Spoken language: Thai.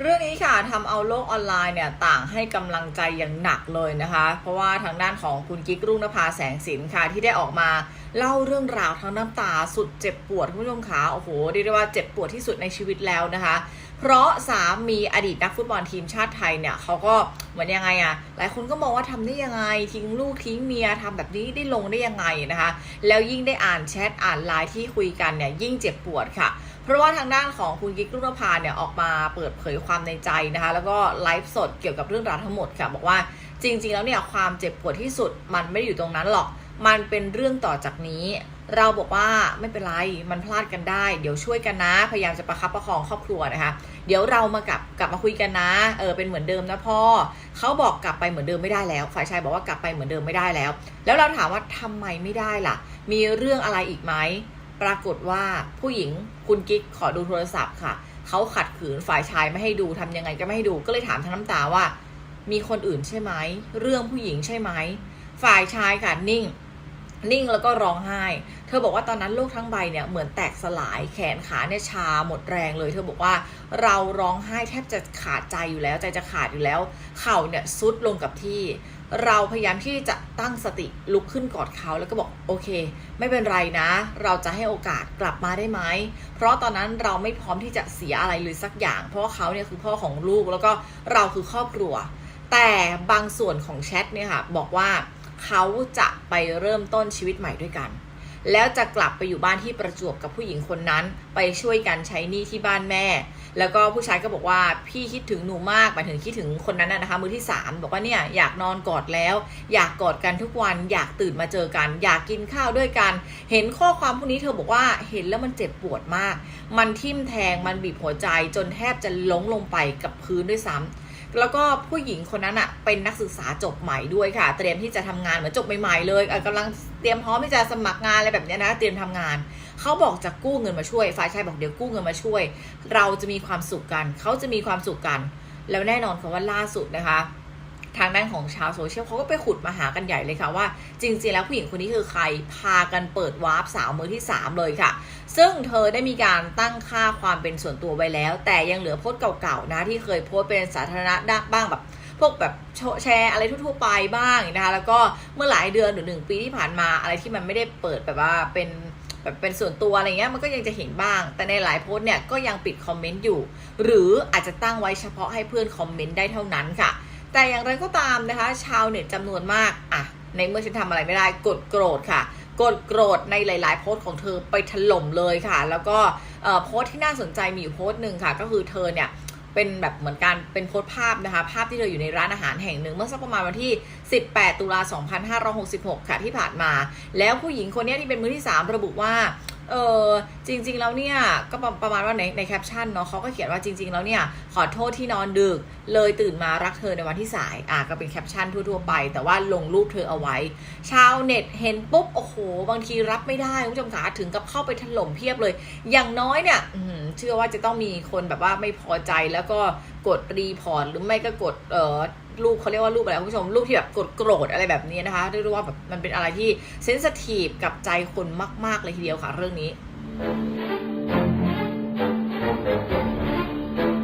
เรื่องนี้ค่ะทำเอาโลกออนไลน์เนี่ยต่างให้กำลังใจอย่างหนักเลยนะคะ เพราะว่าทางด้านของคุณกิ๊กรุ่งนภาแสงสินค่ะที่ได้ออกมาเล่าเรื่องราวทั้งน้ำตาสุดเจ็บปวดคุณผู้ชมขาโอ้โหเรียกได้ว่าเจ็บปวดที่สุดในชีวิตแล้วนะคะ เพราะสามีอดีตนักฟุตบอลทีมชาติไทยเนี่ยเขาก็ เหมือนยังไงอะหลายคนก็มองว่าทำได้ยังไง ทิ้งลูกทิ้งเมียทำแบบนี้ได้ลงได้ยังไงนะคะ แล้วยิ่งได้อ่านแชทอ่านไลน์ที่คุยกันเนี่ยยิ่งเจ็บปวดค่ะ เพราะว่าทางด้านของคุณกิ๊กรุ่งนภาเนี่ยออกมาเปิดเผยความในใจนะคะ แล้วก็ไลฟ์สดเกี่ยวกับเรื่องราวทั้งหมดค่ะ บอกว่าจริง ๆ แล้วเนี่ยความเจ็บปวดที่สุดมันไม่ได้อยู่ตรงนั้นหรอก มันเป็นเรื่องต่อจากนี้ เราบอกว่าไม่เป็นไรมันพลาดกันได้ เดี๋ยวช่วยกันนะ พยายามจะประคับประคองครอบครัวนะคะ เดี๋ยวเรามากลับกลับมาคุยกันนะเออเป็นเหมือนเดิมนะพ่อเขาบอกกลับไปเหมือนเดิมไม่ได้แล้ว ฝ่ายชายบอกว่ากลับไปเหมือนเดิมไม่ได้แล้ว แล้วเราถามว่าทำไมไม่ได้ล่ะ มีเรื่องอะไรอีกไหมปรากฏว่าผู้หญิงคุณกิ๊กขอดูโทรศัพท์ค่ะเขาขัดขืนฝ่ายชายไม่ให้ดูทำยังไงก็ไม่ให้ดูก็เลยถามทั้งน้ำตาว่า มีคนอื่นใช่ไหมเรื่องผู้หญิงใช่ไหมฝ่ายชายค่ะนิ่ง นิ่งแล้วก็ร้องไห้ เธอบอกว่าตอนนั้นโลกทั้งใบเนี่ยเหมือนแตกสลายแขนขาเนี่ยชาหมดแรงเลย เธอบอกว่าเราร้องไห้แทบจะขาดใจอยู่แล้ว ใจจะขาดอยู่แล้ว เข่าเนี่ยซุดลงกับที่ เราพยายามที่จะตั้งสติลุกขึ้นกอดเขาแล้วก็บอกโอเค ไม่เป็นไรนะ เราจะให้โอกาสกลับมาได้ไหม เพราะตอนนั้นเราไม่พร้อมที่จะเสียอะไรเลยสักอย่าง เพราะเขาเนี่ยคือพ่อของลูกแล้วก็เราคือครอบครัว แต่บางส่วนของแชทเนี่ยค่ะบอกว่า เขาจะไปเริ่มต้นชีวิตใหม่ด้วยกัน แล้วจะกลับไปอยู่บ้านที่ประจวบกับผู้หญิงคนนั้น ไปช่วยกันใช้หนี้ที่บ้านแม่ แล้วก็ผู้ชายก็บอกว่าพี่คิดถึงหนูมากหมายถึงคิดถึงคนนั้นนะนะคะ มือที่สามบอกว่าเนี่ยอยากนอนกอดแล้ว อยากกอดกันทุกวัน อยากตื่นมาเจอกัน อยากกินข้าวด้วยกัน เห็นข้อความพวกนี้เธอบอกว่าเห็นแล้วมันเจ็บปวดมาก มันทิ่มแทงมันบีบหัวใจจนแทบจะล้มลงไปกับพื้นด้วยซ้ำ แล้วก็ผู้หญิงคนนั้นอะเป็นนักศึกษาจบใหม่ด้วยค่ะ เตรียมที่จะทำงานเหมือนจบใหม่ๆเลยเอ่อกำลังเตรียมพร้อมที่จะสมัครงานอะไรแบบนี้นะ เตรียมทำงานเขาบอกจะกู้เงินมาช่วย ฝ่ายชายบอกเดี๋ยวกู้เงินมาช่วย เราจะมีความสุขกัน เขาจะมีความสุขกัน แล้วแน่นอนค่ะว่าล่าสุดนะคะ ทางด้านของชาวโซเชียลเขาก็ไปขุดมาหากันใหญ่เลยค่ะว่า จริงๆแล้วผู้หญิงคนนี้คือใครพากันเปิดวาร์ปสาวมือที่ 3 เลยค่ะ ซึ่งเธอได้มีการตั้งค่าความเป็นส่วนตัวไว้แล้ว แต่ยังเหลือโพสต์เก่าๆนะที่เคยโพสต์เป็นสาธารณะด้บ้างแบบพวกแบบแชร์อะไรทั่วๆไปบ้างนะคะแล้วก็เมื่อหลายเดือนหรือหนึ่งปีที่ผ่านมาอะไรที่มันไม่ได้เปิดแบบว่าเป็นแบบเป็นส่วนตัวอะไรเงี้ยมันก็ยังจะเห็นบ้าง แต่ในหลายโพสต์เนี่ยก็ยังปิดคอมเมนต์อยู่ หรืออาจจะตั้งไว้เฉพาะให้เพื่อนคอมเมนต์ได้เท่านั้นค่ะ แต่อย่างไรก็ตามนะคะ ชาวเน็ตจำนวนมากอะในเมื่อฉันทำอะไรไม่ได้กดโกรธค่ะ กดโกรธในหลาย ๆ โพสต์ของเธอไปถล่มเลยค่ะ แล้วก็โพสต์ที่น่าสนใจมีอยู่โพสต์หนึ่งค่ะ ก็คือเธอเนี่ยเป็นแบบเหมือนการเป็นโพสภาพนะคะ ภาพที่เธออยู่ในร้านอาหารแห่งหนึ่ง เมื่อสักประมาณวันที่ 18 ตุลา 2566 ค่ะที่ผ่านมา แล้วผู้หญิงคนนี้ที่เป็นมือที่ 3 ระบุว่า เออจริง ๆ แล้วเนี่ยก็ประประมาณว่าในในแคปชั่นเนาะเขาก็เขียนว่าจริง ๆ แล้วเนี่ยขอโทษที่นอนดึกเลยตื่นมารักเธอในวันที่สายอะก็เป็นแคปชั่นทั่วๆไป แต่ว่าลงรูปเธอเอาไว้ ชาวเน็ตเห็นปุ๊บโอ้โห บางทีรับไม่ได้คุณผู้ชมขาถึงกับเข้าไปถล่มเพียบเลย อย่างน้อยเนี่ยเชื่อว่าจะต้องมีคนแบบว่าไม่พอใจแล้วก็กดรีพอร์ตหรือไม่ก็กดเออรูปเขาเรียกว่ารูปอะไรคุณผู้ชมรูปที่แบบโกรธอะไรแบบนี้นะคะเรียกว่าแบบมันเป็นอะไรที่เซนสทีฟกับใจคนมาก ๆ เลยทีเดียวค่ะเรื่องนี้